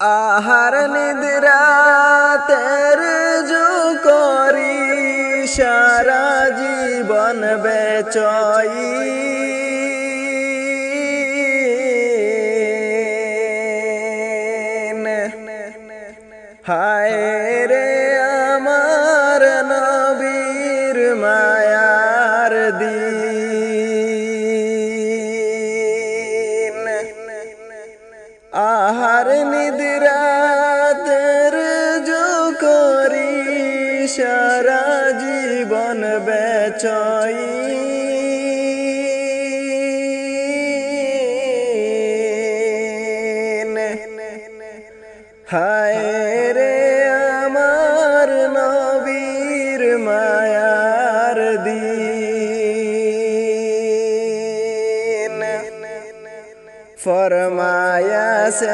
আহার নিদ্রা তের যো করি সারা জীবন বেচই। হায় নিদ্রাতের যো করি সারা জীবন বেচই। হায় রে আমার নবীর মায়ার দিন। ফরমায়াসেন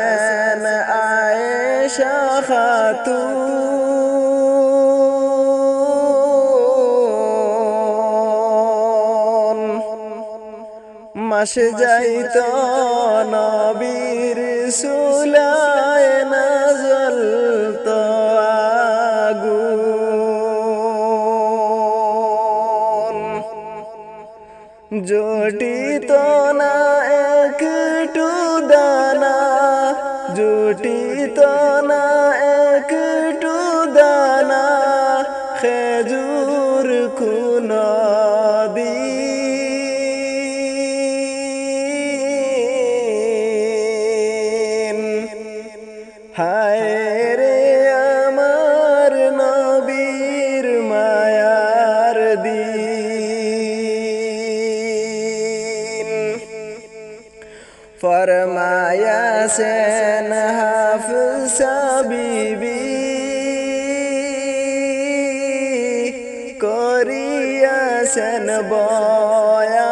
আয়েশা খাতুন মাসে যাইত নবীর সুলায় নজল তো আগুন জটিত না একটু দানা জুটিত না একটু দানা খেজুর খুন হায় ফরমায়াসেন হাফসা বিবি করিয়াছেন বয়ান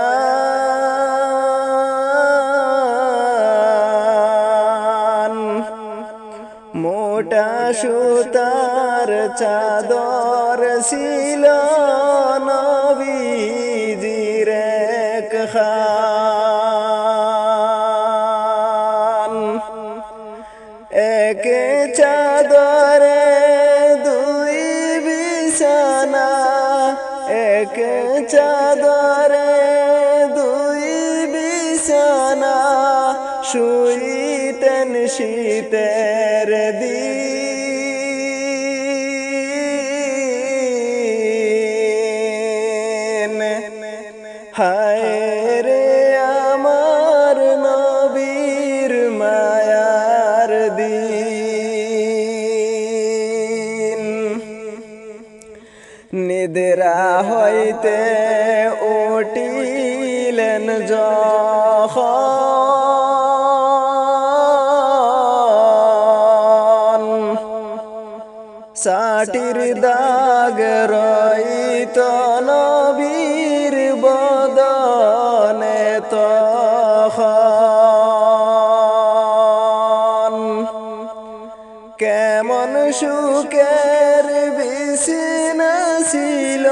মোটা সুতার চাদর ছিল নবীজির এক খান এক চাদরে দুই বিছানা এক চাদরে দুই বিছানা শুইতেন শীতের দিন। হায় নিদ্রা হইতে উঠিলেন যখ সাটির দাগ রইত নবীর কেমন সুখের বিছিনা ছিল?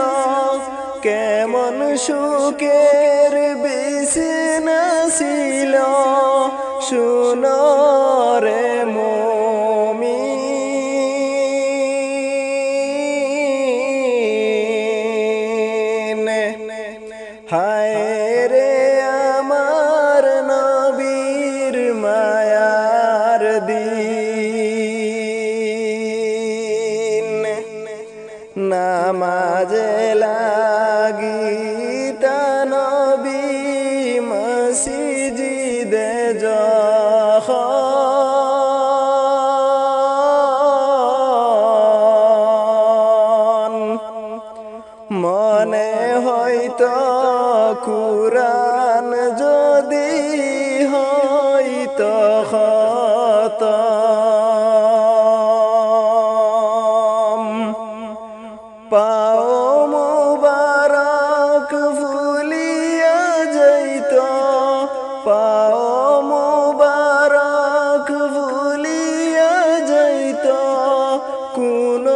কেমন সুখের বিছিনা ছিল? শুনো রে মমিন হায় নামাজে লাগিতা নবী মসজিদে যখন মনে হয়তো কুরান যদি পাও মুবারক ফুলিয়া যাইত। পাও মুবারক ফুলিয়া যাইত। কোন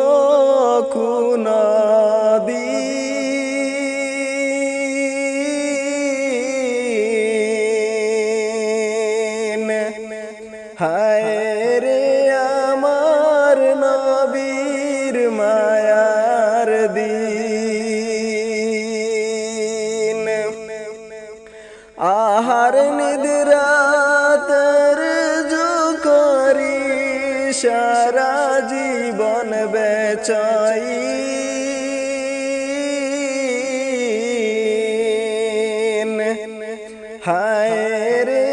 কোন দিন হায় দিন আহার নিদ্রাতর করি সারা জীবন বেচাই। হায় রে